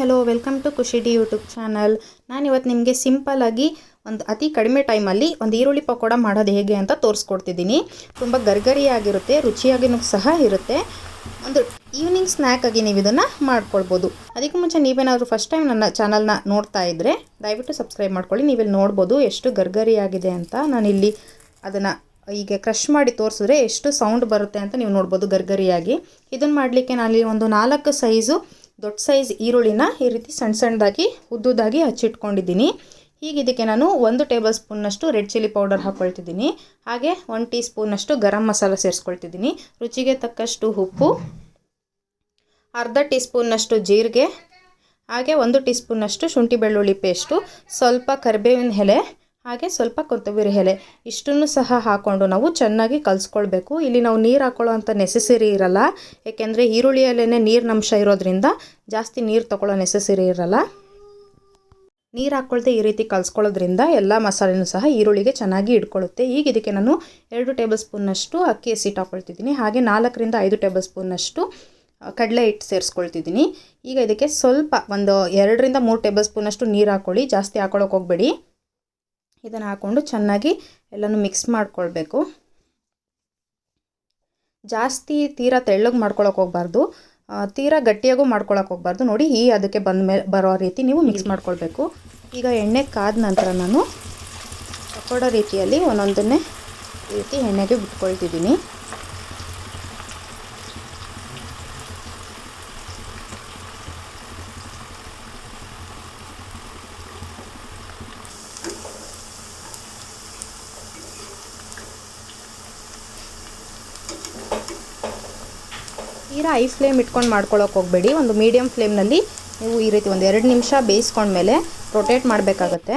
Hello, welcome to Khushi D YouTube channel. ನಾನು ಇವತ್ತು ನಿಮಗೆ ಸಿಂಪಲ್ಲಾಗಿ ಒಂದು ಅತಿ ಕಡಿಮೆ ಟೈಮಲ್ಲಿ ಒಂದು ಈರುಳ್ಳಿ ಪಕೋಡ ಮಾಡೋದು ಹೇಗೆ ಅಂತ ತೋರಿಸ್ಕೊಡ್ತಿದ್ದೀನಿ ತುಂಬ ಗರ್ಗರಿಯಾಗಿರುತ್ತೆ, ರುಚಿಯಾಗಿನೂ ಸಹ ಇರುತ್ತೆ. ಒಂದು ಈವ್ನಿಂಗ್ ಸ್ನ್ಯಾಕ್ ಆಗಿ ನೀವು ಇದನ್ನು ಮಾಡ್ಕೊಳ್ಬೋದು. ಅದಕ್ಕೂ ಮುಂಚೆ ನೀವೇನಾದರೂ ಫಸ್ಟ್ ಟೈಮ್ ನನ್ನ ಚಾನಲ್ನ ನೋಡ್ತಾ ಇದ್ದರೆ ದಯವಿಟ್ಟು ಸಬ್ಸ್ಕ್ರೈಬ್ ಮಾಡ್ಕೊಳ್ಳಿ. ನೀವಿಲ್ಲಿ ನೋಡ್ಬೋದು ಎಷ್ಟು ಗರ್ಗರಿಯಾಗಿದೆ ಅಂತ. ನಾನಿಲ್ಲಿ ಅದನ್ನು ಈಗ ಕ್ರಷ್ ಮಾಡಿ ತೋರಿಸಿದ್ರೆ ಎಷ್ಟು ಸೌಂಡ್ ಬರುತ್ತೆ ಅಂತ ನೀವು ನೋಡ್ಬೋದು ಗರ್ಗರಿಯಾಗಿ. ಇದನ್ನು ಮಾಡಲಿಕ್ಕೆ ನಾನಿಲ್ಲಿ ಒಂದು ನಾಲ್ಕು ಸೈಜು ದೊಡ್ಡ ಸೈಜ್ ಈರುಳ್ಳಿನ ಈ ರೀತಿ ಸಣ್ಣ ಸಣ್ಣದಾಗಿ, ಉದ್ದುದಾಗಿ ಹಚ್ಚಿಟ್ಕೊಂಡಿದ್ದೀನಿ. ಈಗ ಇದಕ್ಕೆ ನಾನು ಒಂದು ಟೇಬಲ್ ಸ್ಪೂನ್ನಷ್ಟು ರೆಡ್ ಚಿಲ್ಲಿ ಪೌಡರ್ ಹಾಕ್ಕೊಳ್ತಿದ್ದೀನಿ ಹಾಗೆ ಒನ್ ಟೀ ಸ್ಪೂನಷ್ಟು ಗರಂ ಮಸಾಲ ಸೇರಿಸ್ಕೊಳ್ತಿದ್ದೀನಿ. ರುಚಿಗೆ ತಕ್ಕಷ್ಟು ಉಪ್ಪು, ಅರ್ಧ ಟೀ ಸ್ಪೂನ್ನಷ್ಟು ಜೀರಿಗೆ, ಹಾಗೆ ಒಂದು ಟೀ ಸ್ಪೂನ್ನಷ್ಟು ಶುಂಠಿ ಬೆಳ್ಳುಳ್ಳಿ ಪೇಸ್ಟು, ಸ್ವಲ್ಪ ಕರಿಬೇವಿನ ಎಲೆ ಹಾಗೆ ಸ್ವಲ್ಪ ಕೊತ್ತಂಬರಿ ಎಲೆ. ಇಷ್ಟನ್ನು ಸಹ ಹಾಕ್ಕೊಂಡು ನಾವು ಚೆನ್ನಾಗಿ ಕಲಿಸ್ಕೊಳ್ಬೇಕು. ಇಲ್ಲಿ ನಾವು ನೀರು ಹಾಕೊಳ್ಳೋ ಅಂಥ ನೆಸೆಸರಿ ಇರಲ್ಲ. ಏಕೆಂದರೆ ಈರುಳ್ಳಿಯಲ್ಲೇ ನೀರಿನ ಅಂಶ ಇರೋದ್ರಿಂದ ಜಾಸ್ತಿ ನೀರು ತಗೊಳ್ಳೋ ನೆಸೆಸರಿ ಇರಲ್ಲ. ನೀರು ಹಾಕ್ಕೊಳ್ದೆ ಈ ರೀತಿ ಕಲಿಸ್ಕೊಳ್ಳೋದ್ರಿಂದ ಎಲ್ಲ ಮಸಾಲೆನೂ ಸಹ ಈರುಳ್ಳಿಗೆ ಚೆನ್ನಾಗಿ ಇಟ್ಕೊಳ್ಳುತ್ತೆ ಈಗ ಇದಕ್ಕೆ ನಾನು ಎರಡು ಟೇಬಲ್ ಸ್ಪೂನ್ನಷ್ಟು ಅಕ್ಕಿ ಹಸಿಟ್ಟು ಹಾಕ್ಕೊಳ್ತಿದ್ದೀನಿ ಹಾಗೆ ನಾಲ್ಕರಿಂದ ಐದು ಟೇಬಲ್ ಸ್ಪೂನ್ನಷ್ಟು ಕಡಲೆ ಹಿಟ್ಟು ಸೇರಿಸ್ಕೊಳ್ತಿದ್ದೀನಿ. ಈಗ ಇದಕ್ಕೆ ಸ್ವಲ್ಪ ಒಂದು ಎರಡರಿಂದ ಮೂರು ಟೇಬಲ್ ಸ್ಪೂನಷ್ಟು ನೀರು ಹಾಕ್ಕೊಳ್ಳಿ ಜಾಸ್ತಿ ಹಾಕೊಳ್ಳೋಕೆ ಹೋಗಬೇಡಿ. ಇದನ್ನು ಹಾಕ್ಕೊಂಡು ಚೆನ್ನಾಗಿ ಎಲ್ಲನೂ ಮಿಕ್ಸ್ ಮಾಡ್ಕೊಳ್ಬೇಕು. ಜಾಸ್ತಿ ತೀರಾ ತೆಳ್ಳಗೆ ಮಾಡ್ಕೊಳಕ್ಕೆ ಹೋಗ್ಬಾರ್ದು. ತೀರಾ ಗಟ್ಟಿಯಾಗೂ ಮಾಡ್ಕೊಳಕ್ಕೆ ಹೋಗ್ಬಾರ್ದು. ನೋಡಿ, ಈ ಅದಕ್ಕೆ ಬಂದ ಮೇಲೆ ಬರೋ ರೀತಿ ನೀವು ಮಿಕ್ಸ್ ಮಾಡ್ಕೊಳ್ಬೇಕು. ಈಗ ಎಣ್ಣೆ ಕಾದ ನಂತರ ನಾನು ಪಕೋಡ ರೀತಿಯಲ್ಲಿ ಒಂದೊಂದನ್ನೇ ರೀತಿ ಎಣ್ಣೆಗೆ ಬಿಟ್ಕೊಳ್ತಿದ್ದೀನಿ. ತೀರಾ ಐ ಫ್ಲೇಮ್ ಇಟ್ಕೊಂಡು ಮಾಡ್ಕೊಳ್ಳೋಕೆ ಹೋಗಬೇಡಿ. ಒಂದು ಮೀಡಿಯಮ್ ಫ್ಲೇಮ್ನಲ್ಲಿ ನೀವು ಈ ರೀತಿ ಒಂದು ಎರಡು ನಿಮಿಷ ಬೇಯಿಸ್ಕೊಂಡ್ಮೇಲೆ ರೊಟೇಟ್ ಮಾಡಬೇಕಾಗತ್ತೆ.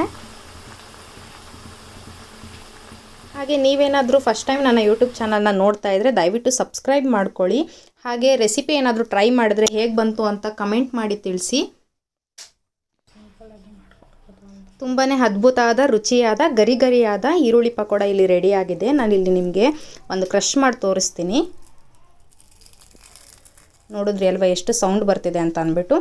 ಹಾಗೆ ನೀವೇನಾದರೂ ಫಸ್ಟ್ ಟೈಮ್ ನನ್ನ ಯೂಟ್ಯೂಬ್ ಚಾನಲ್ನ ನೋಡ್ತಾ ಇದ್ದರೆ ದಯವಿಟ್ಟು ಸಬ್ಸ್ಕ್ರೈಬ್ ಮಾಡ್ಕೊಳ್ಳಿ. ಹಾಗೆ ರೆಸಿಪಿ ಏನಾದರೂ ಟ್ರೈ ಮಾಡಿದ್ರೆ ಹೇಗೆ ಬಂತು ಅಂತ ಕಮೆಂಟ್ ಮಾಡಿ ತಿಳಿಸಿ. ತುಂಬಾ ಅದ್ಭುತವಾದ, ರುಚಿಯಾದ ಗರಿ ಗರಿಯಾದ ಈರುಳ್ಳಿ ಪಕೋಡ ಇಲ್ಲಿ ರೆಡಿಯಾಗಿದೆ ನಾನಿಲ್ಲಿ ನಿಮಗೆ ಒಂದು ಕ್ರಷ್ ಮಾಡಿ ತೋರಿಸ್ತೀನಿ. ನೋಡಿದ್ರಿ ಅಲ್ವಾ ಎಷ್ಟು ಸೌಂಡ್ ಬರ್ತಿದೆ ಅಂತ ಅಂದ್ಬಿಟ್ಟು.